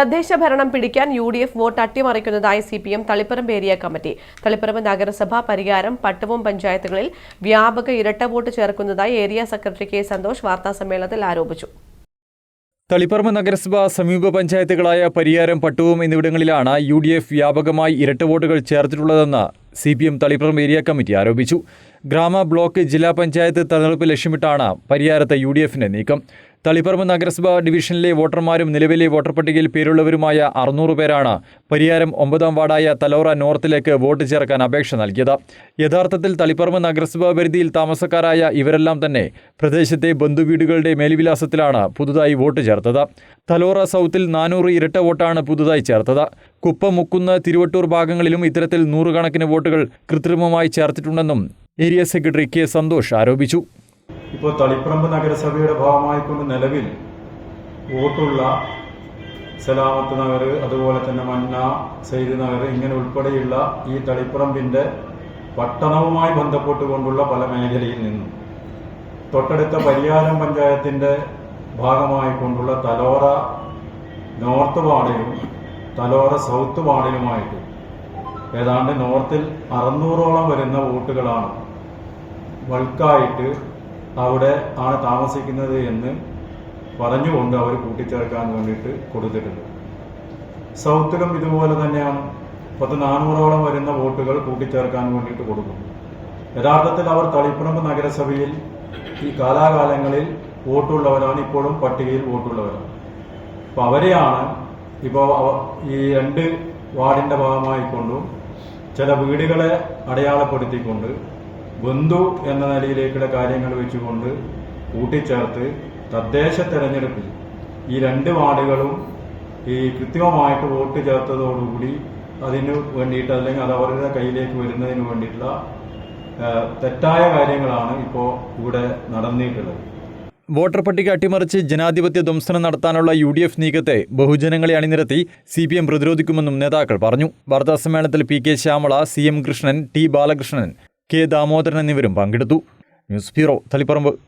തദ്ദേശ ഭരണം പിടിക്കാൻ U D F vote അട്ടിമറിക്കുന്നതായി C P M Taliparamba area committee. Taliparamba നഗരസഭ പരിഹാരം പട്ടവും പഞ്ചായത്തുകളിൽ വ്യാപക ഇരട്ട വോട്ട് ചേർക്കുന്നതായി ഏരിയ സെക്രട്ടറി കെ സന്തോഷ് വാർത്താസമ്മേളനത്തിൽ ആരോപിച്ചു. തളിപ്പറമ്പ് നഗരസഭ സമീപ പഞ്ചായത്തുകളായ പരിയാരം പട്ടുവും എന്നിവിടങ്ങളിലാണ് യു ഡി എഫ് വ്യാപകമായി ഇരട്ട വോട്ടുകൾ ചേർത്തിട്ടുള്ളതെന്ന് C P M Taliparamba area committee ആരോപിച്ചു. ഗ്രാമ ബ്ലോക്ക് ജില്ലാ പഞ്ചായത്ത് തെരഞ്ഞെടുപ്പ് ലക്ഷ്യമിട്ടാണ് പരിയാരത്തെ യു ഡി എഫിന്റെ നീക്കം. തളിപ്പറമ്പ് നഗരസഭാ ഡിവിഷനിലെ വോട്ടർമാരും നിലവിലെ വോട്ടർ പട്ടികയിൽ പേരുള്ളവരുമായ അറുന്നൂറ് പേരാണ് പരിയാരം ഒമ്പതാം വാർഡായ തലോറ നോർത്തിലേക്ക് വോട്ട് ചേർക്കാൻ അപേക്ഷ നൽകിയത്. യഥാർത്ഥത്തിൽ തളിപ്പറമ്പ് നഗരസഭാ പരിധിയിൽ താമസക്കാരായ ഇവരെല്ലാം തന്നെ പ്രദേശത്തെ ബന്ധുവീടുകളുടെ മേൽവിലാസത്തിലാണ് പുതുതായി വോട്ട് ചേർത്തത്. തലോറ സൗത്തിൽ നാനൂറ് ഇരട്ട വോട്ടാണ് പുതുതായി ചേർത്തത്. കുപ്പം മുക്കുന്ന് തിരുവട്ടൂർ ഭാഗങ്ങളിലും ഇത്തരത്തിൽ നൂറുകണക്കിന് വോട്ടുകൾ കൃത്രിമമായി ചേർത്തിട്ടുണ്ടെന്നും ഏരിയ സെക്രട്ടറി കെ സന്തോഷ് ആരോപിച്ചു. ഇപ്പോൾ തളിപ്പറമ്പ് നഗരസഭയുടെ ഭാഗമായിക്കൊണ്ട് നിലവിൽ വോട്ടുള്ള സലാമത്ത് നഗർ അതുപോലെ തന്നെ മന്ന സെയ്ദ് നഗർ ഇങ്ങനെ ഉൾപ്പെടെയുള്ള ഈ തളിപ്പറമ്പിന്റെ പട്ടണവുമായി ബന്ധപ്പെട്ടുകൊണ്ടുള്ള പല മേഖലയിൽ നിന്നും തൊട്ടടുത്ത പരിയാരം പഞ്ചായത്തിന്റെ ഭാഗമായിക്കൊണ്ടുള്ള തലോറ നോർത്ത് വാർഡിലും തലോറ സൗത്ത് വാർഡിലുമായിട്ട് ഏതാണ്ട് നോർത്തിൽ അറുന്നൂറോളം വരുന്ന വോട്ടുകളാണ് ബൾക്കായിട്ട് അവിടെ ആണ് താമസിക്കുന്നത് എന്ന് പറഞ്ഞുകൊണ്ട് അവർ കൂട്ടിച്ചേർക്കാൻ വേണ്ടിയിട്ട് കൊടുത്തിട്ടുണ്ട്. സൗത്തിലും ഇതുപോലെ തന്നെയാണ്. പത്ത് നാനൂറോളം വരുന്ന വോട്ടുകൾ കൂട്ടിച്ചേർക്കാൻ വേണ്ടിയിട്ട് കൊടുക്കും യഥാർത്ഥത്തിൽ അവർ തളിപ്പറമ്പ് നഗരസഭയിൽ ഈ കാലാകാലങ്ങളിൽ വോട്ടുള്ളവരാണ് ഇപ്പോഴും പട്ടികയിൽ വോട്ടുള്ളവരാണ്. അപ്പോൾ അവരെയാണ് ഇപ്പോൾ ഈ രണ്ട് വാർഡിന്റെ ഭാഗമായിക്കൊണ്ടും ചില വീടുകളെ അടയാളപ്പെടുത്തിക്കൊണ്ട് ബന്ധു എന്ന നിലയിലേക്കുള്ള കാര്യങ്ങൾ വെച്ചുകൊണ്ട് കൂട്ടിച്ചേർത്ത് തദ്ദേശ തെരഞ്ഞെടുപ്പിൽ ഈ രണ്ട് വാർഡുകളും ഈ കൃത്യമായിട്ട് വോട്ട് ചേർത്തതോടുകൂടി അതിന് വേണ്ടിയിട്ട് അല്ലെങ്കിൽ അത് അവരുടെ കയ്യിലേക്ക് വരുന്നതിന് വേണ്ടിയിട്ടുള്ള തെറ്റായ കാര്യങ്ങളാണ് ഇപ്പോൾ ഇവിടെ നടന്നിട്ടുള്ളത്. വോട്ടർ പട്ടിക അട്ടിമറിച്ച് ജനാധിപത്യ ധ്വംസനം നടത്താനുള്ള യു ഡി എഫ് നീക്കത്തെ ബഹുജനങ്ങളെ അണിനിരത്തി സി പി എം പ്രതിരോധിക്കുമെന്നും നേതാക്കൾ പറഞ്ഞു. വാർത്താസമ്മേളനത്തിൽ P K Shyamala C M Krishnan T Balakrishnan K Damodaran എന്നിവരും പങ്കെടുത്തു. News bureau Taliparamba.